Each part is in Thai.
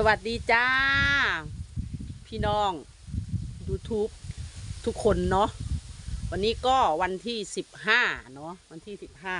สวัสดีจ้า พี่น้อง YouTube ทุกคนเนาะวันนี้ก็วันที่สิบห้าเนาะวันที่สิบห้า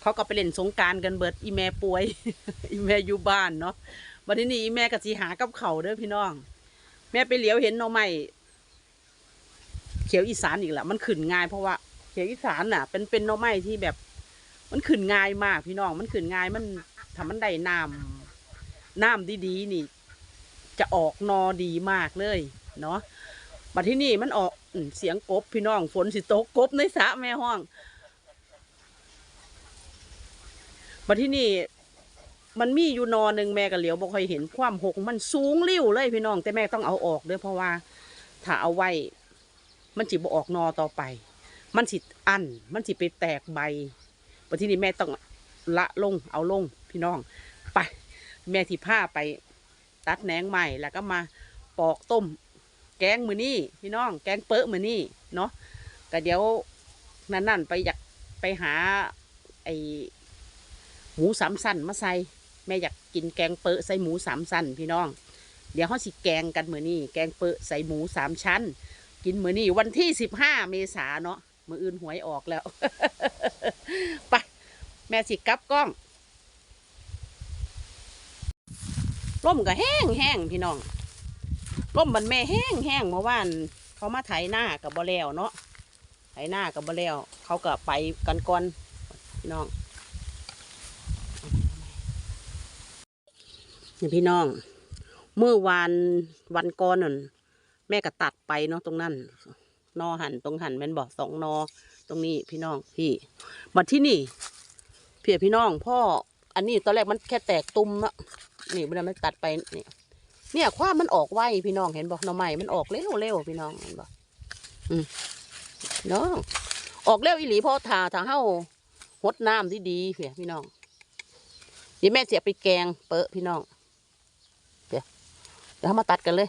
เขาก็ไปเล่นสงการกันเบิดอีแม่ป่วย อีแม่อยู่บ้านเนาะวันนี้นี่อีแม่กับสีหากับเขาเด้อพี่น้อง แม่ไปเหลียวเห็นหน่อไม้เขียวอีสานอีกละมันขึ้นง่ายเพราะว่าเขียวอีสานน่ะ เป็นเป็นหน่อไม้ที่แบบ มันขึ้นง่ายมากพี่น้องมันขึ้นง่ายมันทำมันได้น้ำ น้ำดีๆนี่ จะออกนอดีมากเลย เนาะบัดที่นี่มันออกเสียงกบพี่น้องฝนสิตกกบในสระแม่ห้องบัดที่นี่มันมีอยู่นอหนึ่งแม่กับเหลียวบอกค่อยเห็นความหกมันสูงริ้วเลยพี่น้องแต่แม่ต้องเอาออกเด้อเพราะว่า ถ้าเอาไว้ มันจิบออกนอต่อไป มันสิอันมันสิไปแตกใบบัดที่นี่แม่ต้องละลงเอาลงพี่น้องไป แม่ที่ผ้าไปตัดแหนงใหม่แล้วก็มาปอกต้ม แกงมือนี่พี่น้อง แกงเป๊ะมือนี่เนาะก็เดี๋ยวนั่นนั่นๆไปอยากไปหาไอหมูสามสั้นมาใส่แม่อยากกินแกงเป๊ะใส่หมูสามสั้นพี่น้อง เดี๋ยวเขาสิแกงกันมือนี่แกงเป๊ะใส่หมูสามชั้น กินมือนี่วันที่สิบห้าเมษาเนาะมืออื่นหวยออกแล้วไปแม่สิกลับกล้อง ร่มก็แห้งแห้งพี่น้องร่มบันแม่แห้งแห้งเมื่อวานเขามาไถหน้ากับบ่แล้วเนาะไถหน้ากับบ่แล้ว เขาก็ไปกันก่อนพี่น้องนี่พี่น้อง เมื่อวานวันก่อนนั่นแม่ก็ตัดไปเนาะตรงนั้นนอหันตรงหันแม่นบอกสองนอ ตรงนี้พี่น้องพี่มาที่นี่เพียพี่น้องพ่ออันนี้ตอนแรกมันแค่แตกตุ่มอะ นี่มันมันตัดไปนี่เนี่ยความมันออกไวพี่น้องเห็นบอกหน่อไม้มันออกเร็วเร็วพี่น้องเห็นบอกอืมน้องออกเร็วอีหลีเพอทาทางเฮาหดน้ำที่ดีเพียพี่น้องเดี๋ยวแม่เสียไปแกงเปอะพี่น้องเดี๋ยวเดี๋ยวมาตัดกันเลย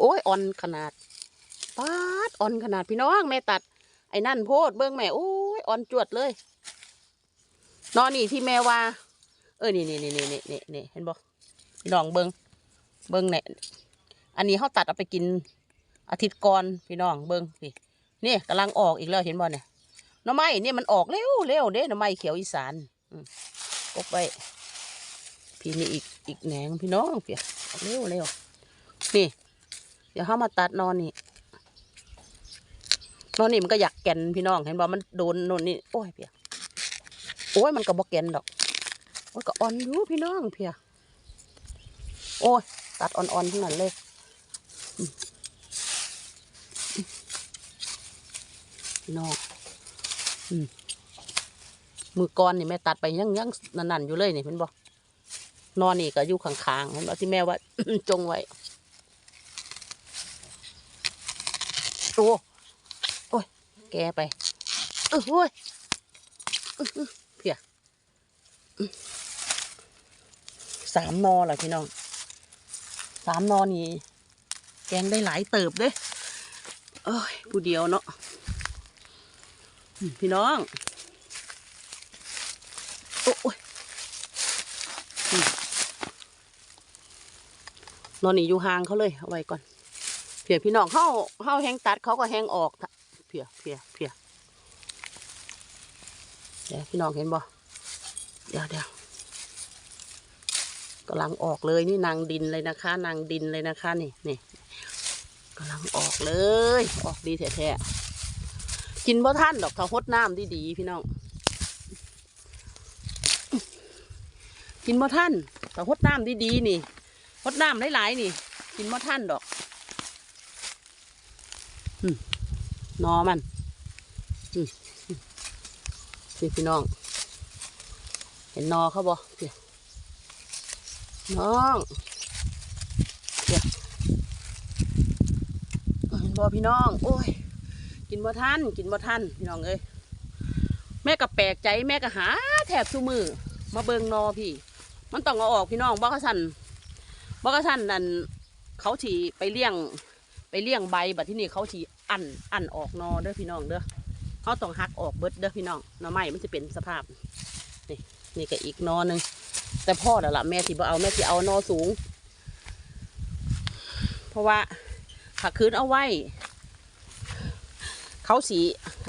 โอ้ยอ่อนขนาดปาดอ่อนขนาดพี่น้องแม่ตัด ไอ้นั่นโพดเบิ้งแม่โอ้ยอ่อนจวดเลย นอนนี่ที่แม่ว่า เออนี่นี่นี่นี่นี่นี่นี่เห็นบ่พี่น้องเบิ้งเบิ้งเนี่ยอันนี้เขาตัดเอาไปกินอาทิตย์ก่อนพี่น้องเบิ้งนี่นี่กำลังออกอีกแล้วเห็นบ่เนี่ยหน้ำไม้เนี่ยมันออกเร็วเร็วเด้หน้ำไม้เขียวอีสานกบไว้พี่นี่อีกอีกแหนงพี่น้องเปียเร็วเร็วนี่ เดี๋ยวเขามาตัดนอนนี่นอนนี่มันก็อยากแก่นพี่น้องเห็นบ่มันโดนโน่นนี่โอ้ยเพียโอ้ยมันก็บ่แก่นดอก โอ้ยก็อ่อนอยู่พี่น้องเพียโอ้ยตัดอ่อนๆทั้งนั้นเลยพี่น้องมือก้อนนี่แม่ตัดไปยังยังนั่นๆอยู่เลยนี่เห็นบ่นอนนี่ก็อยู่ข้างๆเห็นบ่ที่แม่ว่าจงไว้โอ้โอ้ยแกไปเออโอ้ยเพียอ สามนอเหรอพี่น้องสามนอนี่แกงได้หลายเติบเด้เอ้ยผู้เดียวเนาะพี่น้องโอ้ยนอนนี่อยู่ห่างเขาเลยเอาไว้ก่อนเพียพี่น้องเข้าเข้าแหงตัดเขาก็แหงออกเพียเพียเพียเดี๋ยวพี่น้องเห็นบ่เดี๋ยวเดี๋ยว กำลังออกเลยนี่นางดินเลยนะคะ นางดินเลยนะคะนี่นี่กำลังออกเลย ออกดีแท้ๆกินบ่ท่านดอกถ้าหดน้ำดีๆพี่น้องกินบ่ท่านถ้าหดน้ำดีๆนี่หดน้ำหลายๆนี่ กินบ่ท่านดอกนอมันนี่พี่น้อง เห็นนอเขาบ่ น้องเดี๋ยวเห็นบ่พี่น้อง โอ้ย กินบ่ทันกินบ่ทันพี่น้องเอ้ยแม่ก็แปลกใจแม่ก็หา แถบทุมือ มาเบิงนอพี่ มันต้องเอาออกพี่น้องบ่กระสันบ่กระสันนั่นเขาฉีไปเลี้ยง ไปเลี้ยงใบบัดที่นี่เขาฉีอันอันออกนอเด้อพี่น้องเด้อเขาต้องหักออกเบิดเด้อพี่น้องหน่อไม้มันจะเป็นสภาพนี่นี่ก็อีกนอหนึ่ง แต่พ่อน่ะละแม่ที่บ่เอาแม่ที่เอานอสูง เพราะว่าถ้าคืนเอาไว้ เขาสี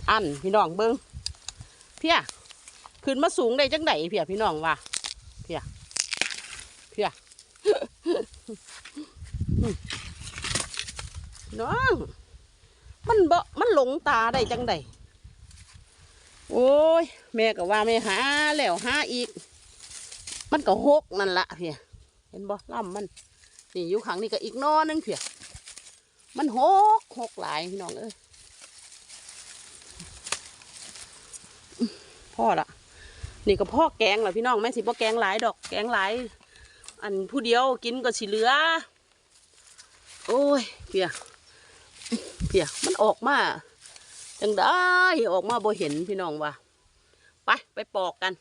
อันพี่น้องเบิ้งเพียคืนมาสูงได้จังไดเพียพี่น้องว่าเพียเพียน้องมันบ่มันหลงตาได้จังใดโอ้ย แม่ก็ว่าแม่หาแล้วหาอีก มันก็หกนั่นละเพียเห็นบ่ล่ำมัน นี่อยู่ขังนี่ก็อีกนอหนึงเพียมันหกหกหลายพี่น้องเอ้ยพ่อละนี่ก็พ่อแกงแหละพี่น้องแม่สิพ่อแกงหลายดอกแกงหลาย อันผู้เดียวกินก็สิเหลือ โอ้ยเพียเพียมันออกมาจังได้ออกมาบ่เห็นพี่น้องว่าไปไปปอกกัน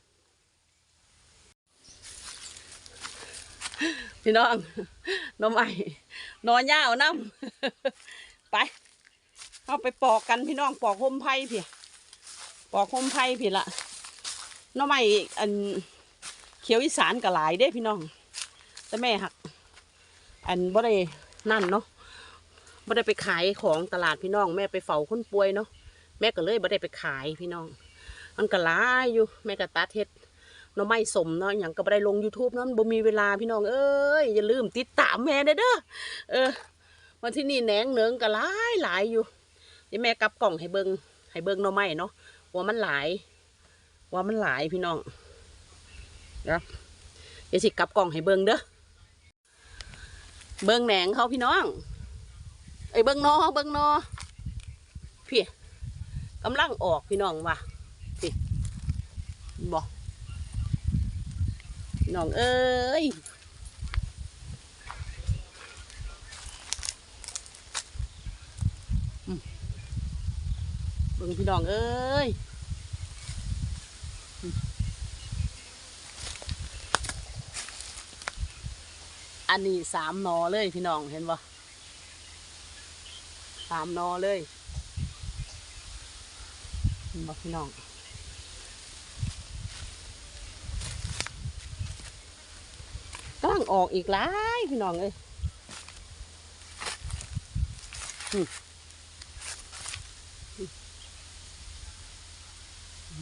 พี่น้องน้องใหม่นอนย่าวน้ำไปเอาไปปอกกันพี่น้องปอกโฮมไผ่พี่ปอกโฮมไผ่พี่ละน้องใหม่อันเขียวอีสานก็หลายเด้พี่น้อง แต่แม่หัก อันบ่ได้นั่นเนาะไม่ได้ไปขายของตลาดพี่น้อง แม่ไปเฝ้าคนป่วยเนาะแม่ก็เลยไม่ได้ไปขายพี่น้อง มันก็หลายอยู่ แม่ก็ตัดเฮ็ด หน้อไม้สมเนาะอย่างก็ไม่ได้ลง YouTube เนาะมันบ่มีเวลาพี่น้องเอ้ยอย่าลืมติดตามแม่เด้อเออวันที่นี่แหนงเนืองก็หลายหลายอยู่เดี๋ยวแม่กลับกล่องให้เบิงให้เบิงหน้อไม้เนาะว่ามันหลาย ว่ามันหลายพี่น้องเดี๋ยวเดี๋ยวสิกลับกล่องให้เบิงเด้อเบิงแหนงเขาพี่น้องไอ้เบิงนอเบิงนอพี่กำลังออกพี่น้องว่ะพี่บอก น้องเอ้ยเบิ้งพี่น้องเอ้ยอันนี้สามนอเลยพี่น้องเห็นบ่สามนอเลยเห็นบอกพี่น้อง กำลังออกอีกหลายพี่น้องเอ้ย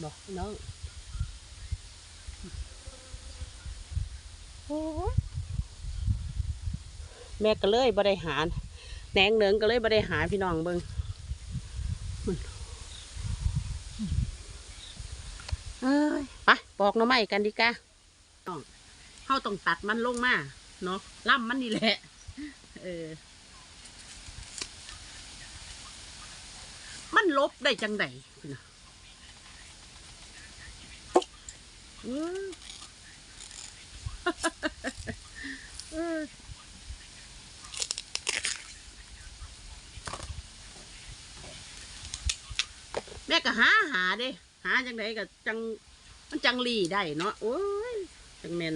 บอกน้องโอ้แม่ก็เลยบริหารแหนงเหนืองก็เลยบ่ได้หาพี่น้องเบิงเอ้ยไปปอกน่อไม้กันดีกะน้อง เขาต้องตัดมันลงมาเนาะล่ำมันนี่แหละ เออ มันลบได้จังไดนะอืมเออแม่ก็หาหาเด้หาจังไดก็จัง มันจังรีได้เนาะโอ้ย จังแมน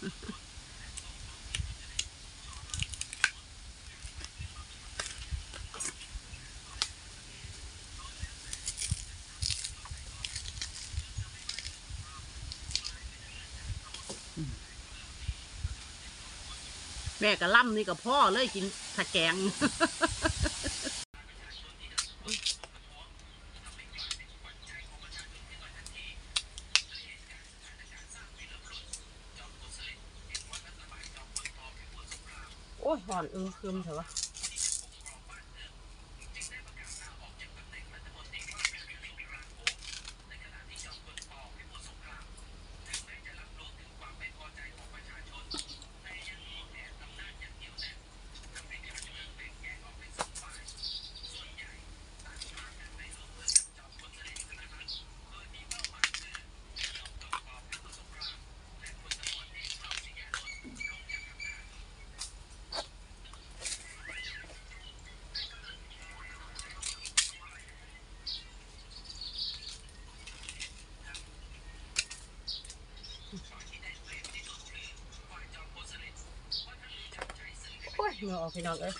แม่ก็ล่ำนี่กับพ่อเลยกินถะแกง อ้ยหอนอึมครึมเถอะวะ เมื่อออกพี่น้องเอ้ย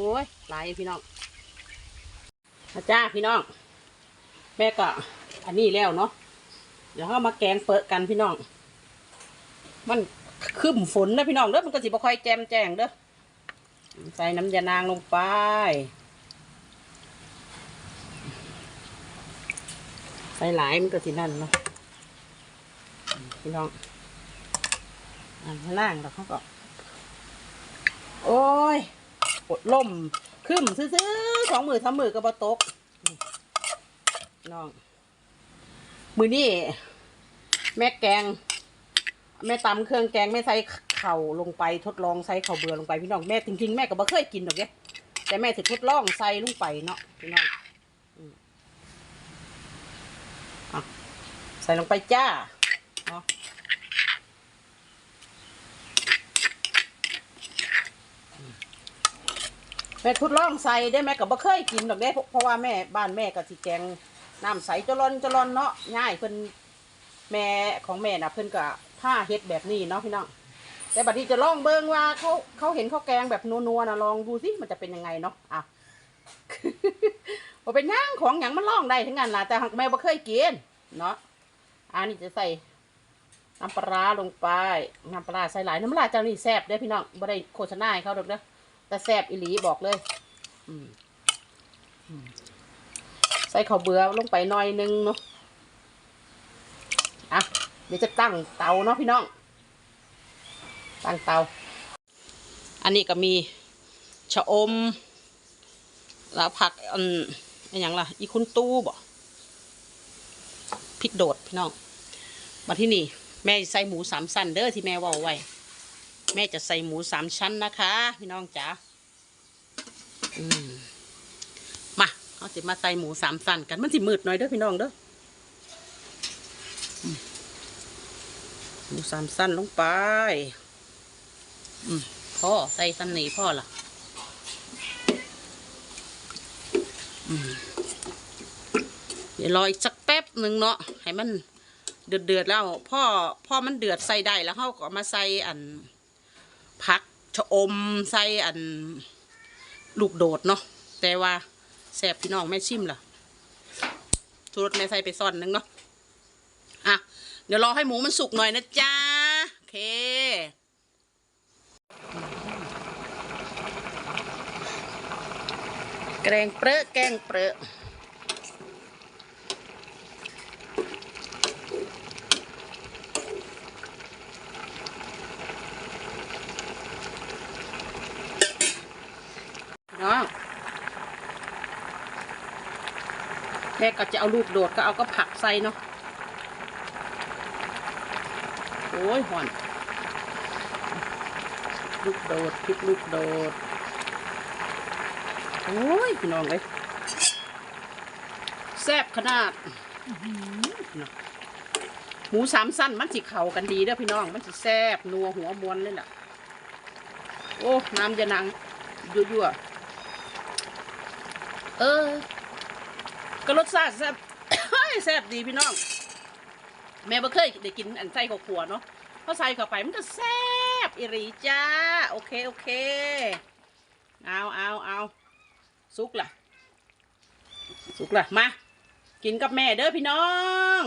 อ้ยหลายพี่น้องอาจ้าพี่น้อง แม่ก็อันนี้แล้วเนาะเดี๋ยวเรามาแกงเปิดกันพี่น้อง มันครึ้มฝนนะพี่น้องเด้อมันก็สิบ่ค่อยแจมแจ้งเด้อใส่น้ำยานางลงไปใส่หลายมันก็สินั่นเนาะพี่น้องอันข้างล่างเราเขาก็ โอ้ย ล่มขึ้นซื้อๆสองมือทำมือก็บ่ตกน้อง มือนี่แม่แกง แม่ตำเครื่องแกงแม่ใส่เข่าลงไปทดลองใส่เข่าเบื่อลงไปพี่น้องแม่จริงๆแม่ก็บ่เคยกินหรอกเด้แต่แม่สิทดลองใส่ลงไปเนาะพี่น้องอใส่ลงไปจ้าเนาะ แม่ทดลองใส่ได้แม่ก็บ่เคยกินหรอกเด้เพราะว่าแม่บ้านแม่ก็สิแกงน้ำใสจะร้อนจะร้อนเนาะง่ายเพิ่นแม่ของแม่น่ะเพิ่นก็ผ้าเฮ็ดแบบนี้เนาะพี่น้องแต่บัดนี้จะลองเบิ่งว่าเขาเขาเห็นข้าวแกงแบบนัวๆนะลองดูสิมันจะเป็นยังไงเนาะอะบ่เป็นหยังของหยังมันลองได้ทั้งนั้นล่ะแต่แม่บ่เคยกินเนาะอันนี้จะใส่น้ำปลาลงไปน้ำปลาใส่หลายน้ำปลาเจ้านี่แซ่บเด้พี่น้องบ่ได้โฆษณาให้เขาดอกเด้อ แต่แซ่บอีหลีบอกเลย อืมอืมใส่ข้าวเบื่อลงไปหน่อยนึงเนาะอะเดี๋ยวจะตั้งเตาเนาะพี่น้อง ตั้งเตา อันนี้ก็มีชะอม แล้วผักอันอันย่างล่ะ อีคุณตู้บ่พริกโดดพี่น้อง มาที่นี่ แม่ใส่หมูสามสั้นเด้อที่แม่ว่าไว้ แม่จะใส่หมูสามชั้นนะคะ พี่น้องจ๋าอืมมาเอาสิมาใส่หมูสามสั้นกันมันสิมืดหน่อยเด้อพี่น้องเด้อหมูสามสั้นลงไป อืมพ่อใส่ซ้ำนี่พ่อล่ะ อืมเดี๋ยวรออีกสักแป๊บหนึ่งเนาะให้มันเดือดเดือดแล้วพ่อพ่อมันเดือดใส่ได้แล้วเขาก็มาใส่อัน ผักชะอมใส่อันลูกโดดเนาะแต่ว่าแซ่บพี่น้องแม่ชิมล่ะชูรสแม่ใส่ไปซ่อนหนึงเนาะอะเดี๋ยวรอให้หมูมันสุกหน่อยนะจ๊ะโอเคแกงเปรอะแกงเปรอะ นาะแม่ก็จะเอาลูกโดดก็เอาก็ผักใส่เนาะโอ้ยหอน ลูกโดดพริกลูกโดด โอ้ยพี่น้องเลยแซ่บขนาดอื้อหือหมูสามสั้นมันสิเข่ากันดีเด้อพี่น้อง มันสิแซ่บนัวหัวมวนเลยล่ะ โอ้ น้ำจะนังยั่วๆ เออ ก็รสชาติแซ่บ แซ่บดีพี่น้อง แม่บ่เคยได้กินอันไส้ขัวๆเนาะพอใส่เข้าไปมันก็แซ่บอิริจ้า โอเคโอเค เอาเอาเอาสุกล่ะสุกล่ะ มา กินกับแม่เด้อพี่น้อง